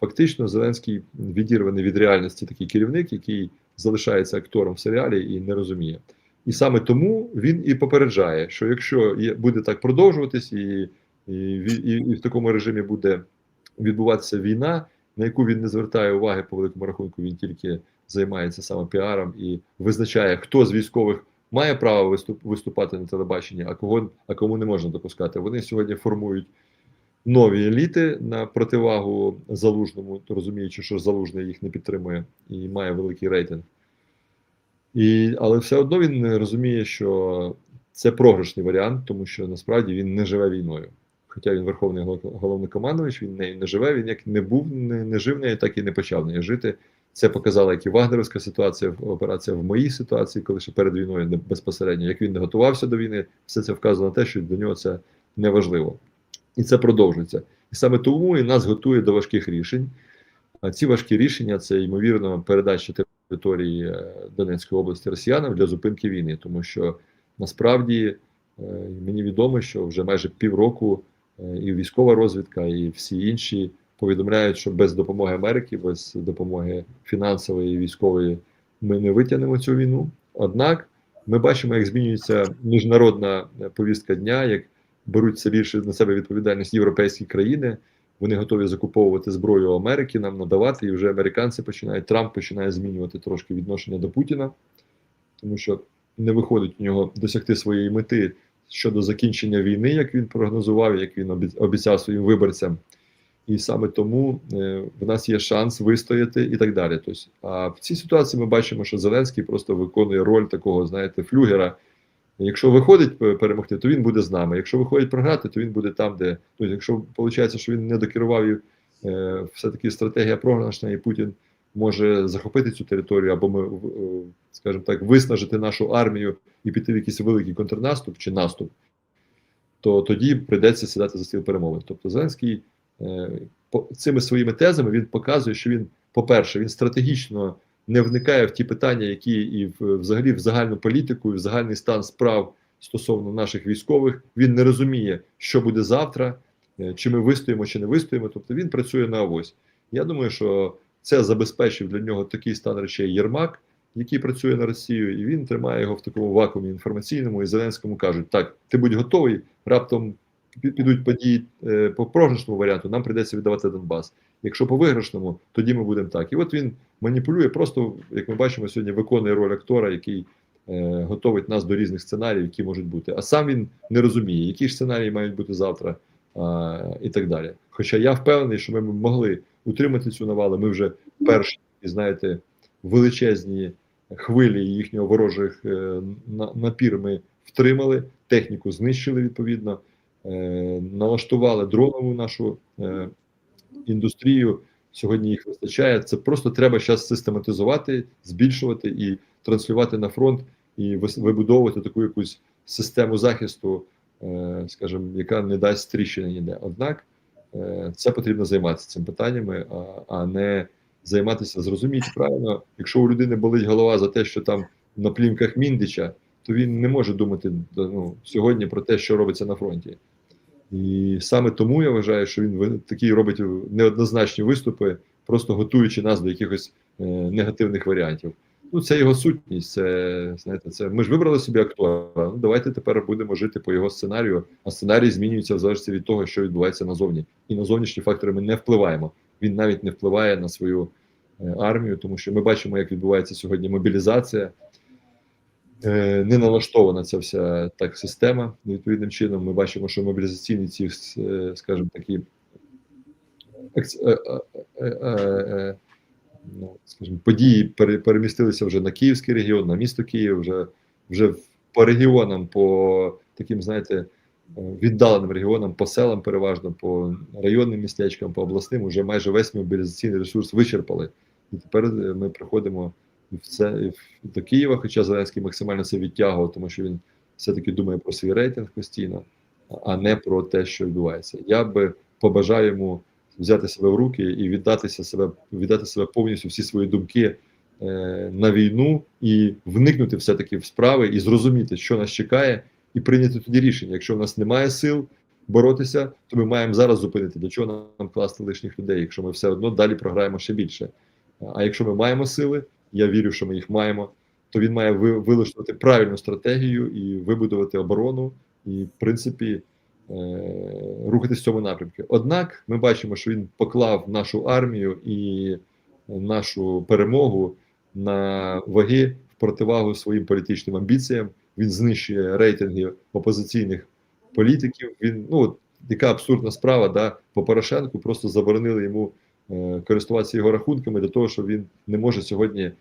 фактично Зеленський відірваний від реальності такий керівник, який залишається актором в серіалі і не розуміє. І саме тому він і попереджає, що якщо буде так продовжуватись, і, і, і, і в такому режимі буде відбуватися війна, на яку він не звертає уваги по великому рахунку, він тільки займається саме піаром і визначає, хто з військових має право виступ, виступати на телебаченні, а кого а кому не можна допускати. Вони сьогодні формують нові еліти на противагу залужному, розуміючи, що залужний їх не підтримує і має великий рейтинг. І, але все одно він розуміє, що це програшний варіант, тому що насправді він не живе війною. Хоча він верховний гол- головнокомандувач, він нею не живе. Він як не був, не, не жив нею, так і не почав нею жити. Це показала як і Вагнерівська ситуація, операція в моїй ситуації, коли ще перед війною безпосередньо, як він не готувався до війни, все це вказано на те, що для нього це не важливо. І це продовжується. І саме тому і нас готує до важких рішень. А ці важкі рішення це ймовірно передача території е, Донецької області росіянам для зупинки війни, тому що насправді е, мені відомо, що вже майже півроку е, і військова розвідка, і всі інші повідомляють, що без допомоги Америки, без допомоги фінансової і військової ми не витягнемо цю війну. Однак ми бачимо, як змінюється міжнародна повістка дня, як беруть все більше на себе відповідальність європейські країни. Вони готові закуповувати зброю Америки, нам надавати, і вже американці починають. Трамп починає змінювати трошки відношення до Путіна, тому що не виходить у нього досягти своєї мети щодо закінчення війни, як він прогнозував, як він обі- обіцяв своїм виборцям. І саме тому е, в нас є шанс вистояти і так далі. Тобто, а в цій ситуації ми бачимо, що Зеленський просто виконує роль такого, знаєте, флюгера. Якщо виходить перемогти, то він буде з нами. Якщо виходить програти, то він буде там, де ну, якщо виходить, що він не докерував і е, все-таки стратегія програшна, і Путін може захопити цю територію, або ми, е, скажімо так, виснажити нашу армію і піти в якийсь великий контрнаступ чи наступ, то тоді прийдеться сідати за стіл перемовин. Тобто Зеленський е, по- цими своїми тезами він показує, що він, по-перше, він стратегічно не вникає в ті питання, які і взагалі в загальну політику, і в загальний стан справ стосовно наших військових. Він не розуміє, що буде завтра, е, чи ми вистоїмо, чи не вистоїмо. Тобто він працює на авось. Я думаю, що це забезпечив для нього такий стан речей Єрмак, який працює на Росію, і він тримає його в такому вакуумі інформаційному. І Зеленському кажуть: так, ти будь готовий, раптом підуть події е, по програшному варіанту, нам прийдеться віддавати Донбас. Якщо по виграшному, тоді ми будемо так. І от він маніпулює, просто як ми бачимо сьогодні, виконує роль актора, який е, готовить нас до різних сценаріїв, які можуть бути. А сам він не розуміє, які ж сценарії мають бути завтра а, і так далі. Хоча я впевнений, що ми могли утримати цю навалу. Ми вже перші, знаєте, величезні хвилі їхнього ворожих е, на- напір ми втримали, техніку знищили відповідно, е, налаштували дронову нашу е, індустрію. Сьогодні їх вистачає. Це просто треба зараз систематизувати, збільшувати і транслювати на фронт, і вибудовувати таку якусь систему захисту, е, скажімо, яка не дасть тріщини ніде. Однак е, це потрібно займатися цим питаннями, а, не займатися зрозумійте правильно. Якщо у людини болить голова за те, що там на плівках Міндича, то він не може думати ну, сьогодні про те, що робиться на фронті. І саме тому я вважаю, що він такі робить неоднозначні виступи, просто готуючи нас до якихось е, негативних варіантів. Ну, це його сутність. Це знаєте, це ми ж вибрали собі актора. Ну давайте тепер будемо жити по його сценарію. А сценарій змінюється в залежності від того, що відбувається назовні. І на зовнішні фактори ми не впливаємо. Він навіть не впливає на свою е, армію, тому що ми бачимо, як відбувається сьогодні мобілізація. Е, не налаштована ця вся так система відповідним чином. Ми бачимо, що мобілізаційні ці, е, скажімо, такі е, ну, скажімо, події пере- перемістилися вже на Київський регіон, на місто Київ, вже, вже по регіонам, по таким, знаєте, віддаленим регіонам, по селам переважно, по районним містечкам, по обласним, вже майже весь мобілізаційний ресурс вичерпали. І тепер ми приходимо в це до Києва, хоча Зеленський максимально це відтягував, тому що він все-таки думає про свій рейтинг постійно, а не про те, що відбувається. Я би побажаю йому взяти себе в руки і віддатися себе, віддати себе повністю всі свої думки е, на війну і вникнути все-таки в справи і зрозуміти, що нас чекає, і прийняти тоді рішення. Якщо в нас немає сил, боротися, то ми маємо зараз зупинити. Для чого нам класти лишніх людей, якщо ми все одно далі програємо ще більше. А якщо ми маємо сили, я вірю, що ми їх маємо, то він має ви- вилаштувати правильну стратегію і вибудувати оборону, і в принципі е, рухатись в цьому напрямку. Однак ми бачимо, що він поклав нашу армію і нашу перемогу на ваги в противагу своїм політичним амбіціям. Він знищує рейтинги опозиційних політиків. Він ну яка абсурдна справа, да по Порошенку просто заборонили йому користуватися його рахунками для того, що він не може сьогодні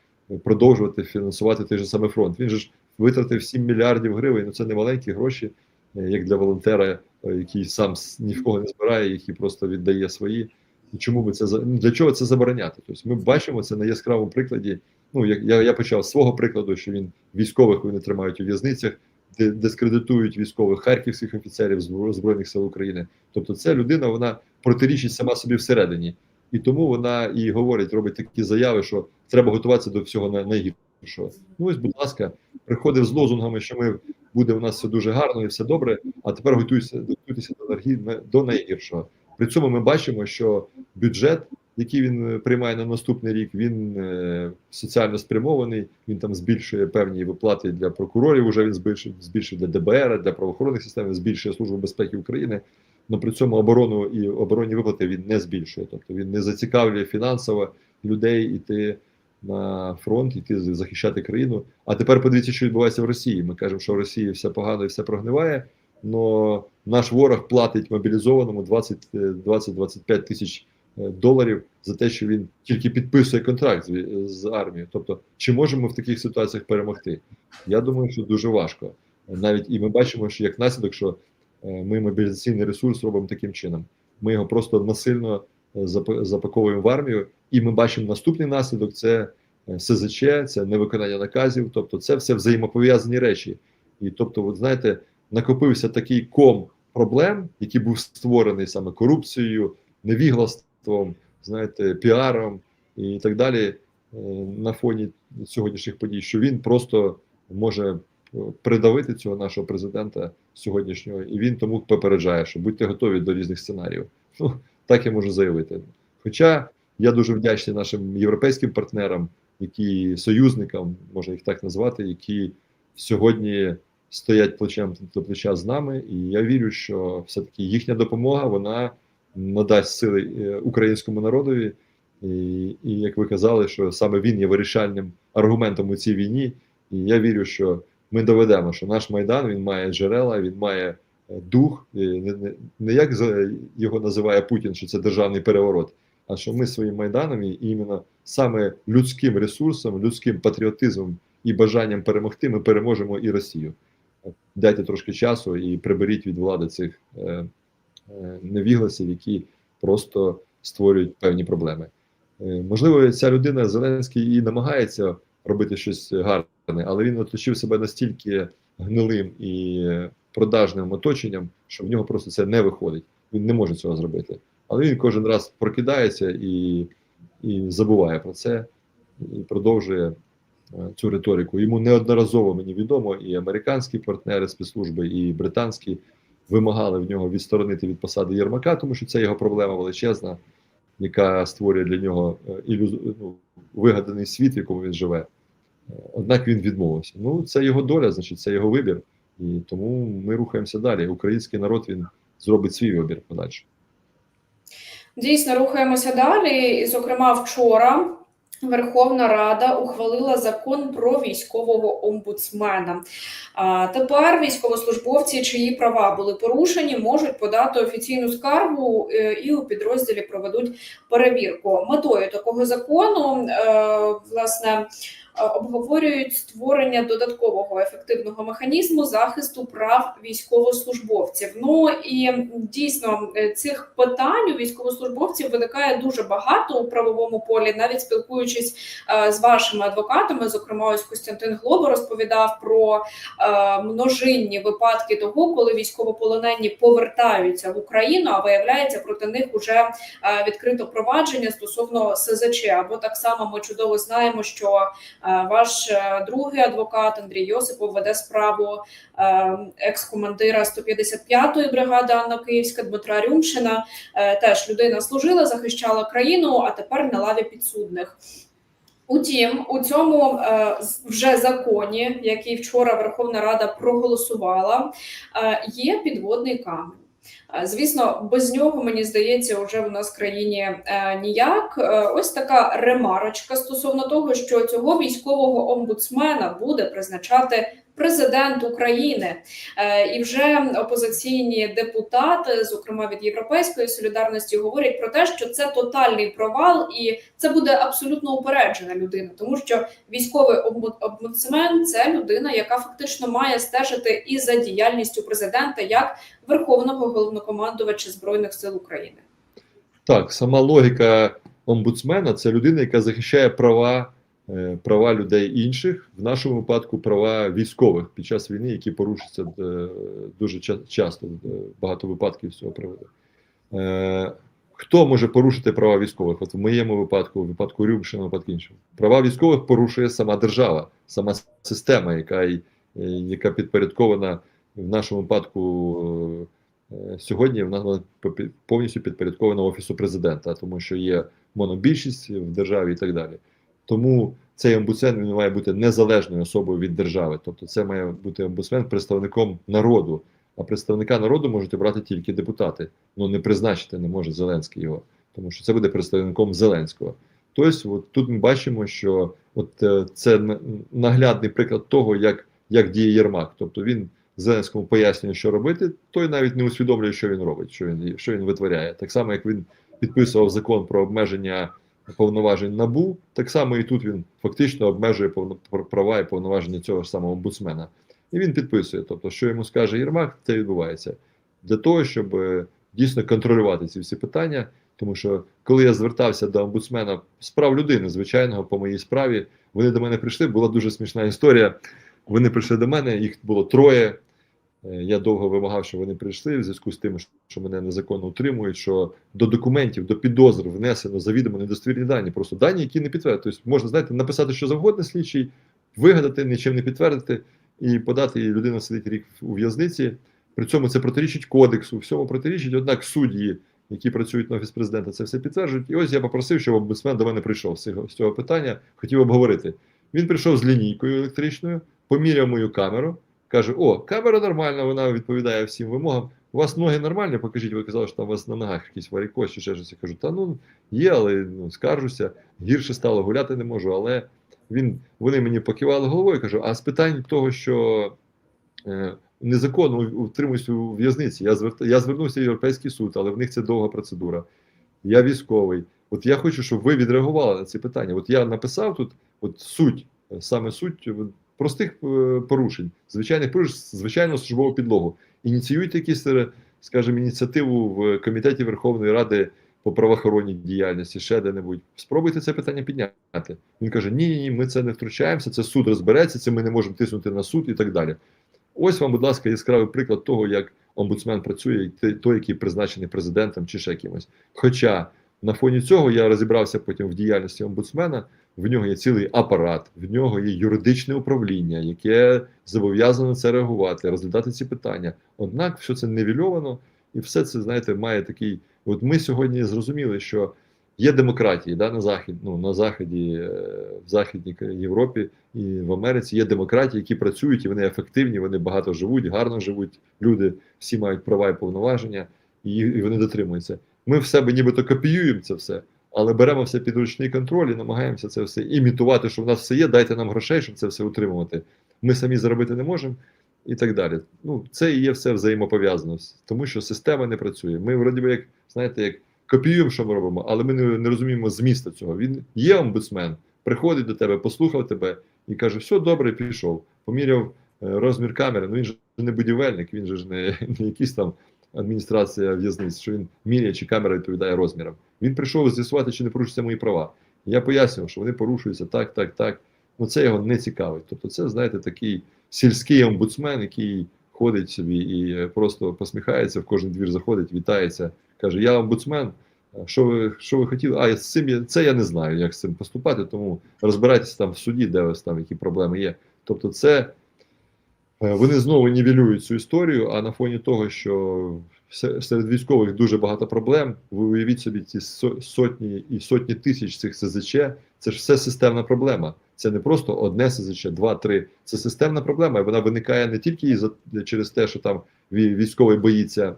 продовжувати фінансувати той же самий фронт. Він же ж витратив 7 мільярдів гривень. Ну це не маленькі гроші, е, як для волонтера, е, який сам ні в кого не збирає, який просто віддає свої. І чому би це ну, для чого це забороняти? Тобто ми бачимо це на яскравому прикладі. Ну як я, я почав з свого прикладу, що він військових вони тримають у в'язницях, де дискредитують військових харківських офіцерів збройних сил України. Тобто, ця людина вона протирічить сама собі всередині, і тому вона і говорить, робить такі заяви, що треба готуватися до всього най- найгіршого. Ну ось, будь ласка, приходив з лозунгами, що ми буде у нас все дуже гарно і все добре. А тепер готуйтеся, готуйтеся до наргі- до найгіршого. При цьому ми бачимо, що бюджет, який він е, приймає на наступний рік, він е, соціально спрямований. Він там збільшує певні виплати для прокурорів. Уже він збільшив збільшив для ДБР, для правоохоронних систем, збільшує службу безпеки України. Але при цьому оборону і оборонні виплати він не збільшує. Тобто він не зацікавлює фінансово людей іти на фронт, іти захищати країну. А тепер подивіться, що відбувається в Росії. Ми кажемо, що в Росії все погано і все прогниває. Но наш ворог платить мобілізованому 20 е, 20-25 тисяч е, доларів за те, що він тільки підписує контракт з, з армією. Тобто, чи можемо в таких ситуаціях перемогти? Я думаю, що дуже важко. Навіть і ми бачимо, що як наслідок, що ми мобілізаційний ресурс робимо таким чином. Ми його просто насильно е, запаковуємо в армію, і ми бачимо наступний наслідок: це е, СЗЧ, це невиконання наказів. Тобто, це все взаємопов'язані речі. І тобто, от знаєте, накопився такий ком проблем, який був створений саме корупцією, невіглаством, знаєте, піаром і так далі е, на фоні сьогоднішніх подій, що він просто може е, придавити цього нашого президента сьогоднішнього, і він тому попереджає, що будьте готові до різних сценаріїв. Ну так я можу заявити. Хоча я дуже вдячний нашим європейським партнерам, які союзникам, можна їх так назвати, які сьогодні стоять плечем до плеча з нами, і я вірю, що все-таки їхня допомога вона надасть сили е, українському народові. І, і як ви казали, що саме він є вирішальним аргументом у цій війні. І я вірю, що ми доведемо, що наш майдан він має джерела, він має е, дух, не, не, не як його називає Путін, що це державний переворот, а що ми своїм майданом і іменно саме людським ресурсом, людським патріотизмом і бажанням перемогти, ми переможемо і Росію. Дайте трошки часу і приберіть від влади цих е, е, невігласів, які просто створюють певні проблеми. Е, можливо, ця людина Зеленський і намагається робити щось гарне, але він оточив себе настільки гнилим і продажним оточенням, що в нього просто це не виходить. Він не може цього зробити. Але він кожен раз прокидається і, і забуває про це, і продовжує е, цю риторику. Йому неодноразово мені відомо, і американські партнери спецслужби, і британські вимагали в нього відсторонити від посади Єрмака, тому що це його проблема величезна, яка створює для нього е, ну, вигаданий світ, в якому він живе. Е, Однак він відмовився. Ну, це його доля, значить, це його вибір. І тому ми рухаємося далі. Український народ він зробить свій вибір подальше. Дійсно, рухаємося далі. І, зокрема, вчора Верховна Рада ухвалила закон про військового омбудсмена. А тепер військовослужбовці, чиї права були порушені, можуть подати офіційну скаргу е, і у підрозділі проведуть перевірку. Метою такого закону е, власне. Е, Обговорюють створення додаткового ефективного механізму захисту прав військовослужбовців. Ну і дійсно е, цих питань у військовослужбовців виникає дуже багато у правовому полі, навіть спілкуючись е, з вашими адвокатами. Зокрема, ось Костянтин Глоба розповідав про множинні випадки того, коли військовополонені повертаються в Україну, а виявляється, проти них уже відкрито провадження стосовно СЗЧ. Або так само ми чудово знаємо, що Ваш е, другий адвокат Андрій Йосипов веде справу е, екс-командира 155-ї бригади Анна Київська Дмитра Рюмшина. Е, Теж людина служила, захищала країну, а тепер на лаві підсудних. Утім, у цьому е, вже законі, який вчора Верховна Рада проголосувала, е, є підводний камінь. Звісно, без нього мені здається, вже в нас країні е, ніяк. Е, ось така ремарочка стосовно того, що цього військового омбудсмена буде призначати президент України. Е, і вже опозиційні депутати, зокрема від Європейської солідарності, говорять про те, що це тотальний провал, і це буде абсолютно упереджена людина, тому що військовий омбуд- це людина, яка фактично має стежити і за діяльністю президента як верховного головнокомандувача збройних сил України. Так, сама логіка омбудсмена це людина, яка захищає права, права людей інших, в нашому випадку права військових під час війни, які порушуються е, дуже ча- часто, е, багато випадків з цього приводу. Е, Хто може порушити права військових? От в моєму випадку, в випадку Рюмшина, випадку іншого. Права військових порушує сама держава, сама система, яка, е, яка підпорядкована в нашому випадку. е, Сьогодні вона повністю підпорядкована офісу президента, тому що є монобільшість в державі і так далі. Тому цей омбудсмен він має бути незалежною особою від держави. Тобто, це має бути омбудсмен представником народу. А представника народу можуть обрати тільки депутати. Ну не призначити не може Зеленський його, тому що це буде представником Зеленського. Тобто, от тут ми бачимо, що от е, це наглядний приклад того, як, як діє Єрмак. Тобто він Зеленському пояснює, що робити, той навіть не усвідомлює, що він робить, що він, що він витворяє. Так само, як він підписував закон про обмеження повноважень набу, так само і тут він фактично обмежує права і повноваження цього ж самого омбудсмена. І він підписує. Тобто, що йому скаже Єрмак, це відбувається для того, щоб е, дійсно контролювати ці всі питання. Тому що коли я звертався до омбудсмена з прав людини, звичайного по моїй справі, вони до мене прийшли. Була дуже смішна історія. Вони прийшли до мене, їх було троє. Е, Я довго вимагав, щоб вони прийшли в зв'язку з тим, що мене незаконно утримують. Що до документів, до підозр внесено завідомо недостовірні дані, просто дані, які не підтвердять. Тобто можна знаєте, написати що завгодно слідчий, вигадати, нічим не підтвердити і подати, і людина сидить рік у в'язниці. При цьому це протирічить кодексу, всьому протирічить. Однак судді, які працюють на офіс президента, це все підтверджують. І ось я попросив, щоб омбудсмен до мене прийшов з цього, з цього питання, хотів обговорити. Він прийшов з лінійкою електричною, поміряв мою камеру, каже: О, камера нормальна, вона відповідає всім вимогам. У вас ноги нормальні? Покажіть, ви казали, що там у вас на ногах якийсь варікоз чи ще щось. Я кажу, та ну є, але ну, скаржуся, гірше стало, гуляти не можу. Але він, вони мені покивали головою, кажу, а з питань того, що е, незаконно утримуюсь у в'язниці, я, звер... я звернувся в Європейський суд, але в них це довга процедура. Я військовий. От я хочу, щоб ви відреагували на ці питання. От я написав тут от суть, саме суть простих е, порушень, звичайних порушень, звичайно, службову підлогу. Ініціюйте якісь, е, скажімо, ініціативу в комітеті Верховної Ради по правоохоронній діяльності, ще де-небудь. Спробуйте це питання підняти. Він каже: ні, ні, ми це не втручаємося, це суд розбереться, це ми не можемо тиснути на суд і так далі. Ось вам, будь ласка, яскравий приклад того, як омбудсмен працює, той, який призначений президентом чи ще кимось. Хоча на фоні цього я розібрався потім в діяльності омбудсмена. В нього є цілий апарат, в нього є юридичне управління, яке зобов'язано це реагувати, розглядати ці питання. Однак, все це невільовано, і все це, знаєте, має такий. От ми сьогодні зрозуміли, що є демократії да, на захід, ну на заході, е, в Західній Європі і в Америці є демократії, які працюють, і вони ефективні, вони багато живуть, гарно живуть. Люди всі мають права і повноваження, і, і вони дотримуються. Ми в себе нібито копіюємо це все, але беремо все під ручний контроль і намагаємося це все імітувати, що в нас все є. Дайте нам грошей, щоб це все утримувати. Ми самі заробити не можемо. І так далі. Ну, це і є все взаємопов'язано, тому що система не працює. Ми, вроді би, як знаєте, як копіюємо, що ми робимо, але ми не, не розуміємо змісту цього. Він є омбудсмен, приходить до тебе, послухав тебе і каже: все добре, пішов. Поміряв е, розмір камери. Ну він же не будівельник, він же ж не, не якийсь там адміністрація в'язниць, що він міряє, чи камера відповідає розмірам. Він прийшов з'ясувати, чи не порушуються мої права. Я пояснював, що вони порушуються так, так, так. Ну це його не цікавить. Тобто, це, знаєте, такий сільський омбудсмен, який ходить собі і е, просто посміхається, в кожен двір заходить, вітається, каже: Я омбудсмен, Що ви, що ви хотіли? А з цим я, це я не знаю, як з цим поступати, тому розбирайтеся там в суді, де ось там які проблеми є. Тобто, це вони знову нівелюють цю історію, а на фоні того, що серед військових дуже багато проблем, ви уявіть собі ці со- сотні і сотні тисяч цих СЗЧ, це ж все системна проблема. Це не просто одне СЗЧ, два, три. Це системна проблема, і вона виникає не тільки через те, що там вій- військовий боїться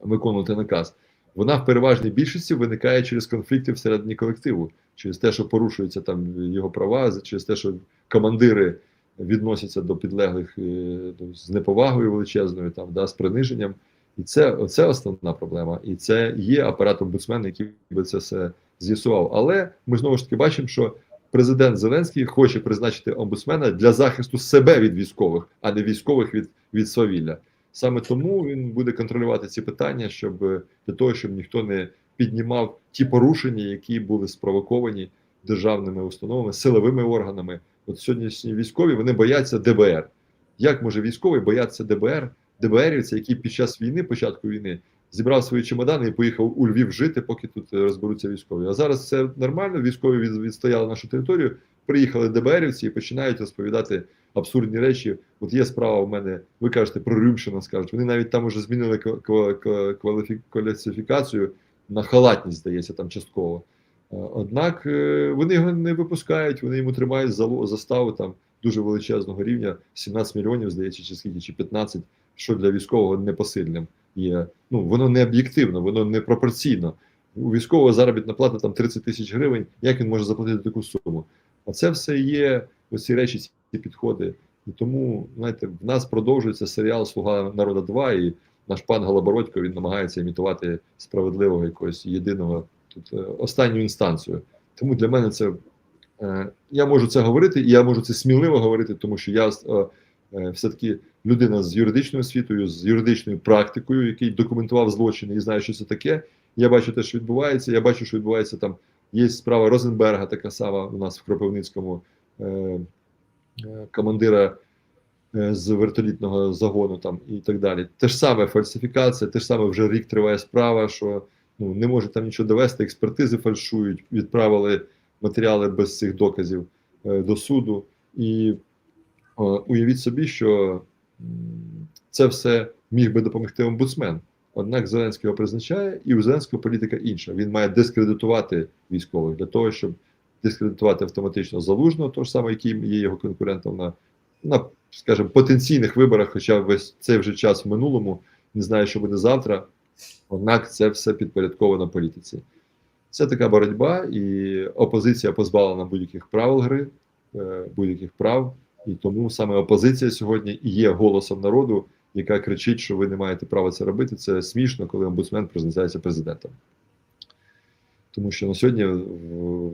виконувати наказ. Вона в переважній більшості виникає через конфлікти всередині колективу, через те, що порушуються там його права, через те, що командири відносяться до підлеглих е, з неповагою величезною, там да, з приниженням. І це, це основна проблема. І це є апарат омбудсмена, який би це все з'ясував. Але ми знову ж таки бачимо, що президент Зеленський хоче призначити омбудсмена для захисту себе від військових, а не військових від, від свавілля. Саме тому він буде контролювати ці питання, щоб е, для того, щоб ніхто не піднімав ті порушення, які були спровоковані державними установами, силовими органами. От сьогоднішні військові вони бояться ДБР. Як може військовий боятися ДБР? ДБРівця, який під час війни, початку війни, зібрав свої чемодани і поїхав у Львів жити, поки тут е, розберуться військові. А зараз це нормально. Військові від- відстояли нашу територію. Приїхали ДБРівці і починають розповідати абсурдні речі. От є справа в мене, ви кажете про Рюмшина, скажуть. Вони навіть там уже змінили ква- ква- ква- кваліфі- кваліфікацію на халатність, здається, там частково. Е, Однак е, вони його не випускають, вони йому тримають заставу там дуже величезного рівня, 17 мільйонів, здається, чи скільки, чи 15, що для військового непосильним є. Ну, воно не об'єктивно, воно не пропорційно. У військового заробітна плата там 30 тисяч гривень, як він може заплатити таку суму? А це все є оці речі, ці підходи. І тому, знаєте, в нас продовжується серіал Слуга народу 2, і наш пан Голобородько він намагається імітувати справедливого якогось єдиного тут е, останню інстанцію. Тому для мене це е, я можу це говорити, і я можу це сміливо говорити, тому що я е, е, все-таки людина з юридичною освітою, з юридичною практикою, який документував злочини і знає, що це таке. Я бачу те, що відбувається. Я бачу, що відбувається там. Є справа Розенберга, така сама у нас в Кропивницькому командира з вертолітного загону там і так далі. Те ж саме фальсифікація, те ж саме вже рік триває справа, що ну, не може там нічого довести, експертизи фальшують, відправили матеріали без цих доказів е, до суду. І е, уявіть собі, що це все міг би допомогти омбудсмен. Однак Зеленський його призначає, і у Зеленського політика інша. Він має дискредитувати військових для того, щоб дискредитувати автоматично залужного, того ж самого, який є його конкурентом на, на скажімо, потенційних виборах, хоча весь цей вже час в минулому, не знаю, що буде завтра. Однак це все підпорядковано політиці. Це така боротьба, і опозиція позбавлена будь-яких правил гри, е, будь-яких прав. І тому саме опозиція сьогодні є голосом народу, яка кричить, що ви не маєте права це робити. Це смішно, коли омбудсмен призначається президентом. Тому що на сьогодні,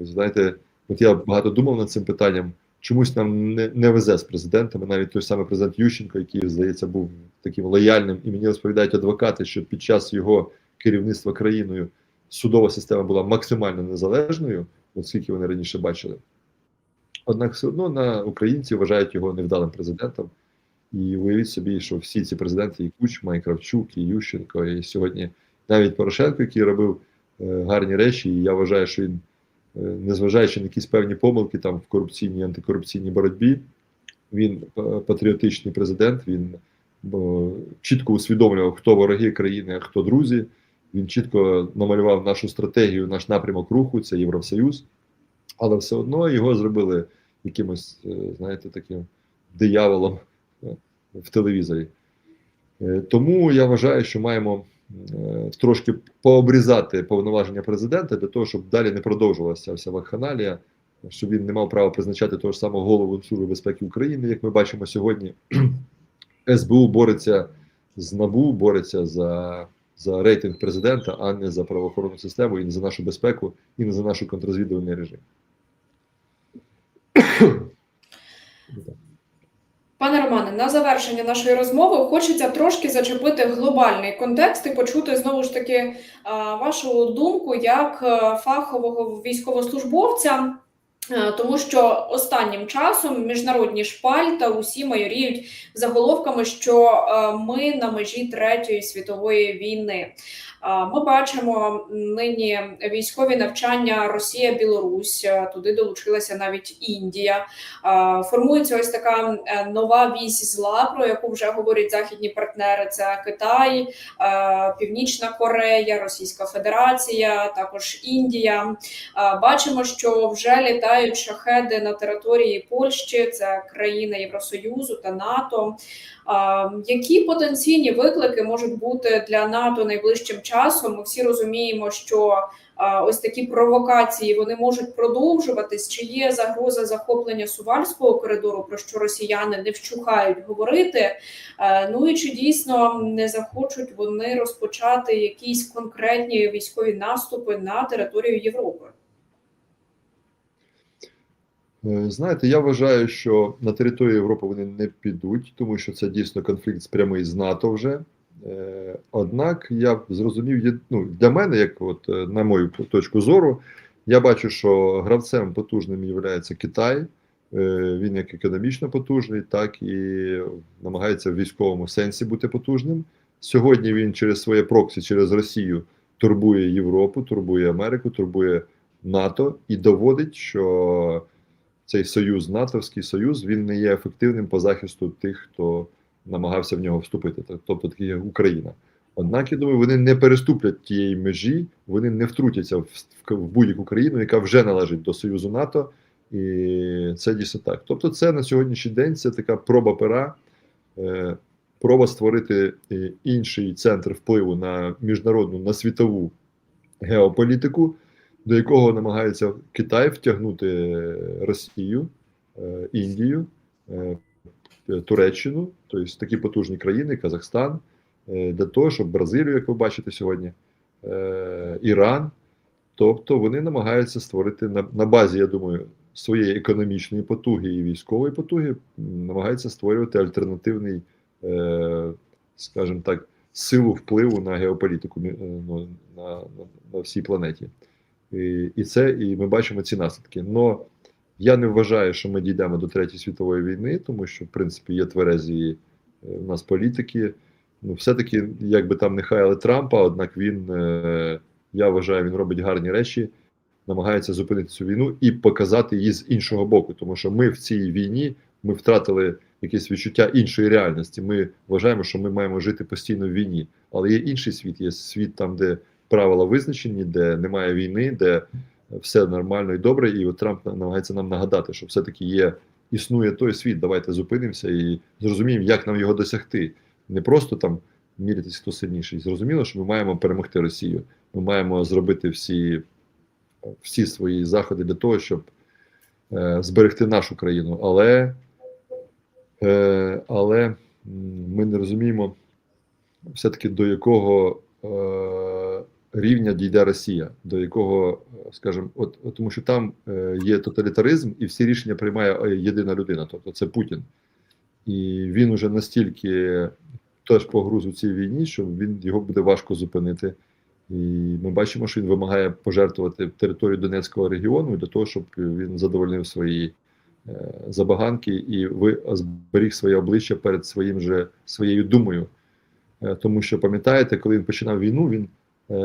знаєте, от я багато думав над цим питанням. Чомусь нам не, не везе з президентами, навіть той самий президент Ющенко, який, здається, був таким лояльним, і мені розповідають адвокати, що під час його керівництва країною судова система була максимально незалежною, от скільки вони раніше бачили. Однак все одно на українці вважають його невдалим президентом. І уявіть собі, що всі ці президенти, і Кучма, і Кравчук, і Ющенко, і сьогодні навіть Порошенко, який робив е, гарні речі, і я вважаю, що він, незважаючи на якісь певні помилки там в корупційній антикорупційній боротьбі, він е, патріотичний президент, він е, чітко усвідомлював, хто вороги країни, а хто друзі. Він чітко намалював нашу стратегію, наш напрямок руху, це Євросоюз, але все одно його зробили якимось, е, знаєте, таким дияволом е, в телевізорі. Е, Тому я вважаю, що маємо е, трошки пообрізати повноваження президента для того, щоб далі не продовжувалася вся вакханалія, щоб він не мав права призначати того ж самого голову Служби безпеки України, як ми бачимо сьогодні. СБУ бореться з НАБУ, бореться за, за рейтинг президента, а не за правоохоронну систему, і не за нашу безпеку, і не за наш контррозвідувальний режим. Пане Романе, на завершення нашої розмови хочеться трошки зачепити глобальний контекст і почути знову ж таки вашу думку як е, фахового військовослужбовця. Е, Тому що останнім часом міжнародні шпаль та усі майоріють заголовками, що е, ми на межі третьої світової війни. Ми бачимо нині військові навчання Росія, Білорусь. е, Туди долучилася навіть Індія. Формується ось така е, нова вісь зла, про яку вже говорять західні партнери. Це Китай, е, Північна Корея, Російська Федерація, також Індія. Бачимо, що вже літають шахеди на території Польщі, це країни Євросоюзу та НАТО. Е, Які потенційні виклики можуть бути для НАТО найближчим часом? Ми всі розуміємо, що е, ось такі провокації вони можуть продовжуватись. Чи є загроза захоплення сувальського коридору, про що росіяни не вщухають говорити? Е, Ну і чи дійсно не захочуть вони розпочати якісь конкретні військові наступи на територію Європи? Е, Знаєте, я вважаю, що на територію Європи вони не підуть, тому що це дійсно конфлікт прямий з НАТО вже. Е, Однак я зрозумів, ну, для мене, як от, е, на мою точку зору, я бачу, що гравцем потужним є Китай. Він як економічно потужний, так і намагається в військовому сенсі бути потужним. Сьогодні він через своє проксі, через Росію турбує Європу, турбує Америку, турбує НАТО і доводить, що цей союз, натовський союз, він не є ефективним по захисту тих, хто намагався в нього вступити, тобто такі як Україна. Однак, я думаю, вони не переступлять тієї межі, вони не втрутяться в, в, будь-яку країну, яка вже належить до Союзу НАТО, і це дійсно так. Тобто, це на сьогоднішній день це така проба пера, е, проба створити е, інший центр впливу на міжнародну, на світову геополітику, до якого намагається Китай втягнути Росію, е, Індію, е, Туреччину, тобто такі потужні країни, Казахстан, е, для того, щоб Бразилію, як ви бачите сьогодні, е, Іран. Тобто вони намагаються створити на, на базі, я думаю, своєї економічної потуги і військової потуги, намагаються створювати альтернативний, е, скажімо так, силу впливу на геополітику е, ну, на, на, на всій планеті. І, це, і ми бачимо ці наслідки. Но я не вважаю, що ми дійдемо до Третьої світової війни, тому що, в принципі, є тверезі е, в нас політики. Ну, все-таки, як би там не хаяли Трампа, однак він, е, я вважаю, він робить гарні речі, намагається зупинити цю війну і показати її з іншого боку. Тому що ми в цій війні ми втратили якесь відчуття іншої реальності. Ми вважаємо, що ми маємо жити постійно в війні. Але є інший світ, є світ там, де правила визначені, де немає війни, де все нормально і добре. І от Трамп намагається нам нагадати, що все-таки є, існує той світ. Давайте зупинимося і зрозуміємо, як нам його досягти. Не просто там мірятись, хто сильніший. Зрозуміло, що ми маємо перемогти Росію. Ми маємо зробити всі, всі свої заходи для того, щоб е, зберегти нашу країну. Але, е, але ми не розуміємо все-таки до якого е, рівня дійде Росія, до якого, скажімо, от, тому що там е, є тоталітаризм, і всі рішення приймає е, єдина людина, тобто це Путін. І він уже настільки теж погруз у цій війні, що він його буде важко зупинити. І ми бачимо, що він вимагає пожертвувати територію Донецького регіону для того, щоб він задовольнив свої е, забаганки і ви зберіг своє обличчя перед своїм же своєю думою. Тому що пам'ятаєте, коли він починав війну, він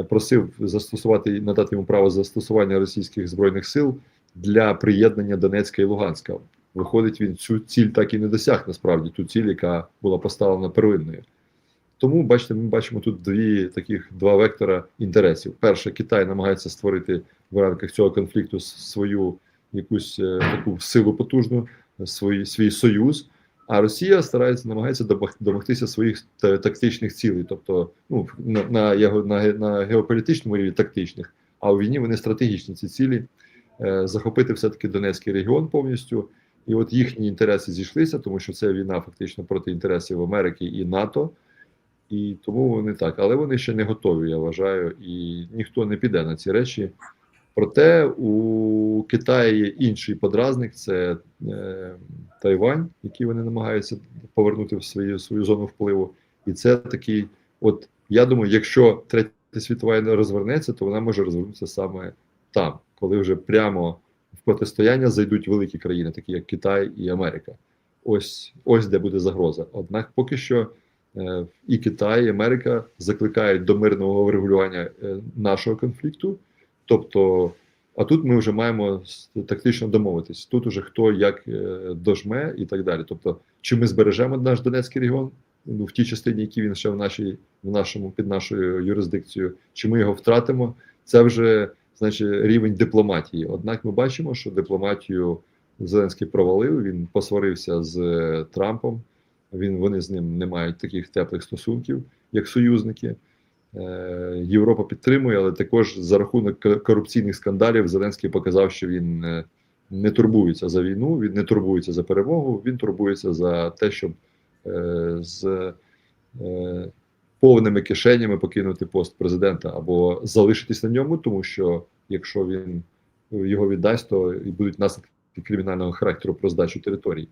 просив застосувати надати йому право застосування російських збройних сил для приєднання Донецька і Луганська. Виходить, він цю ціль так і не досяг насправді, ту ціль, яка була поставлена первинною. Тому бачите, ми бачимо тут дві таких два вектора інтересів. Перше, Китай намагається створити в рамках цього конфлікту свою якусь е, таку силу потужну, свій, свій союз. А Росія старається намагається домогтися своїх тактичних цілей, тобто ну на, на, на, на геополітичному рівні тактичних, а у війні вони стратегічні ці цілі е, захопити все-таки Донецький регіон повністю. І от їхні інтереси зійшлися, тому що це війна фактично проти інтересів Америки і НАТО, і тому вони так. Але вони ще не готові, я вважаю, і ніхто не піде на ці речі. Проте у Китаї є інший подразник це е, Тайвань, який вони намагаються повернути в свою свою зону впливу. І це такий, от я думаю, якщо третя світова війна розвернеться, то вона може розвернутися саме там, коли вже прямо в протистояння зайдуть великі країни, такі як Китай і Америка. Ось ось де буде загроза. Однак, поки що е, і Китай, і Америка закликають до мирного врегулювання е, нашого конфлікту. Тобто, а тут ми вже маємо тактично домовитись. Тут уже хто як е, дожме і так далі. Тобто, чи ми збережемо наш Донецький регіон ну, в тій частині, які він ще в нашій в нашому під нашою юрисдикцією, чи ми його втратимо, це вже значить рівень дипломатії. Однак ми бачимо, що дипломатію Зеленський провалив. Він посварився з е, Трампом. Він вони з ним не мають таких теплих стосунків, як союзники. Е, Європа підтримує, але також за рахунок корупційних скандалів Зеленський показав, що він е, не турбується за війну, він не турбується за перемогу, він турбується за те, щоб е, з повними кишенями покинути пост президента або залишитись на ньому, тому що якщо він його віддасть, то і будуть наслідки кримінального характеру про здачу територій.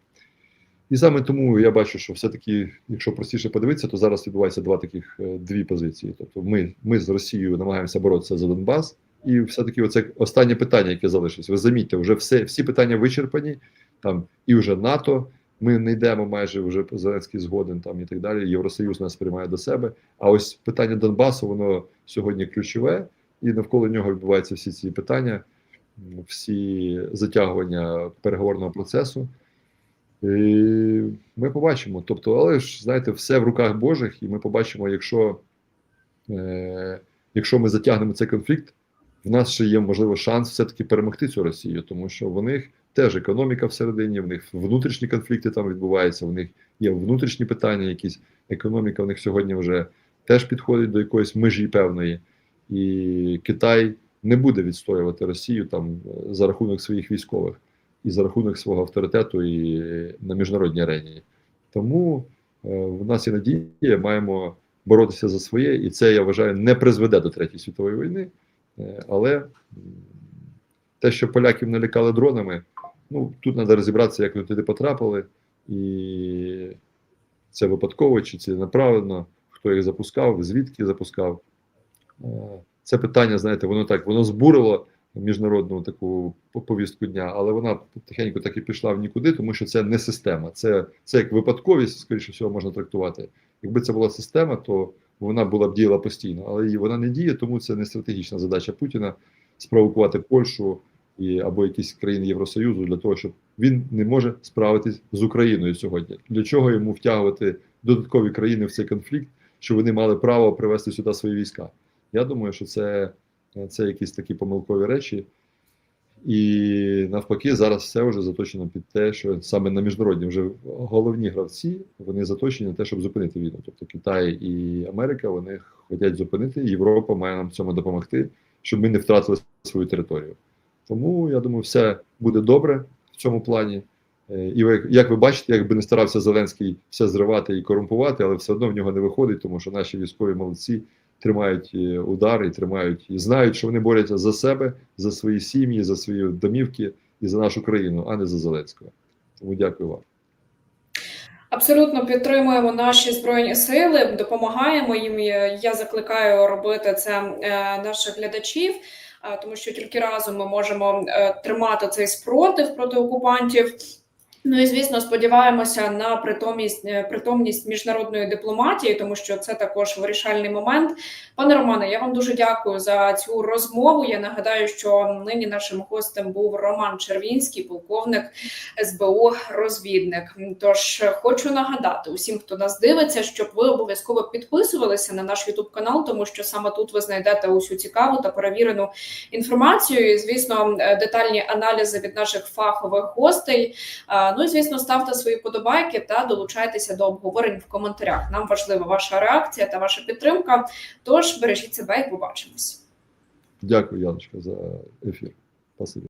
І саме тому я бачу, що все-таки, якщо простіше подивитися, то зараз відбувається два таких е, дві позиції. Тобто, ми, ми з Росією намагаємося боротися за Донбас, і все-таки оце останнє питання, яке залишилось. Ви замітьте, вже все, всі питання вичерпані, там і вже НАТО. Ми не йдемо майже вже Зеленський згоден там і так далі. Євросоюз нас приймає до себе. А ось питання Донбасу, воно сьогодні ключове, і навколо нього відбуваються всі ці питання, всі затягування переговорного процесу. І ми побачимо. Тобто, але ж знаєте, все в руках Божих, і ми побачимо, якщо, е, якщо ми затягнемо цей конфлікт, в нас ще є можливо шанс все-таки перемогти цю Росію, тому що в них теж економіка всередині, в них внутрішні конфлікти там відбуваються, в них є внутрішні питання, якісь економіка в них сьогодні вже теж підходить до якоїсь межі певної, і Китай не буде відстоювати Росію там е, за рахунок своїх військових і за рахунок свого авторитету і на міжнародній арені. Тому е, в нас є надія, маємо боротися за своє, і це я вважаю не призведе до третьої світової війни. Е, але те, що поляків налякали дронами, ну тут треба розібратися, як вони туди потрапили, і це випадково чи це направлено, хто їх запускав, звідки запускав. Е, Це питання, знаєте, воно так воно збурило міжнародну таку по- повістку дня, але вона тихенько так і пішла в нікуди, тому що це не система. Це, це як випадковість, скоріше всього, можна трактувати. Якби це була система, то вона була б діяла постійно, але вона не діє, тому це не стратегічна задача Путіна спровокувати Польщу і або якісь країни Євросоюзу для того, щоб він не може справитись з Україною сьогодні. Для чого йому втягувати додаткові країни в цей конфлікт, щоб вони мали право привести сюди свої війська? Я думаю, що це, це якісь такі помилкові речі. І навпаки, зараз все вже заточено під те, що саме на міжнародні вже головні гравці вони заточені на те, щоб зупинити війну. Тобто Китай і Америка вони хочуть зупинити. Європа має нам цьому допомогти, щоб ми не втратили свою територію. Тому я думаю, все буде добре в цьому плані. Е, І як ви бачите, якби не старався Зеленський все зривати і корумпувати, але все одно в нього не виходить, тому що наші військові молодці тримають е, удар і тримають і знають, що вони борються за себе, за свої сім'ї, за свої домівки і за нашу країну, а не за Зеленського. Тому дякую вам. Абсолютно підтримуємо наші збройні сили, допомагаємо їм. Я закликаю робити це е, наших глядачів, е, тому що тільки разом ми можемо тримати цей спротив проти окупантів. Ну і звісно, сподіваємося на притомність е, притомність міжнародної дипломатії, тому що це також вирішальний момент. Пане Романе, я вам дуже дякую за цю розмову. Я нагадаю, що нині нашим гостем був Роман Червінський, полковник СБУ розвідник. Тож хочу нагадати усім, хто нас дивиться, щоб ви обов'язково підписувалися на наш Ютуб канал, тому що саме тут ви знайдете усю цікаву та перевірену інформацію. І звісно, е, детальні аналізи від наших фахових гостей. Ну і звісно, ставте свої подобайки та долучайтеся до обговорень в коментарях. Нам важлива ваша реакція та ваша підтримка. Тож бережіть себе і побачимось. Дякую, Яночка, за ефір. Спасибі.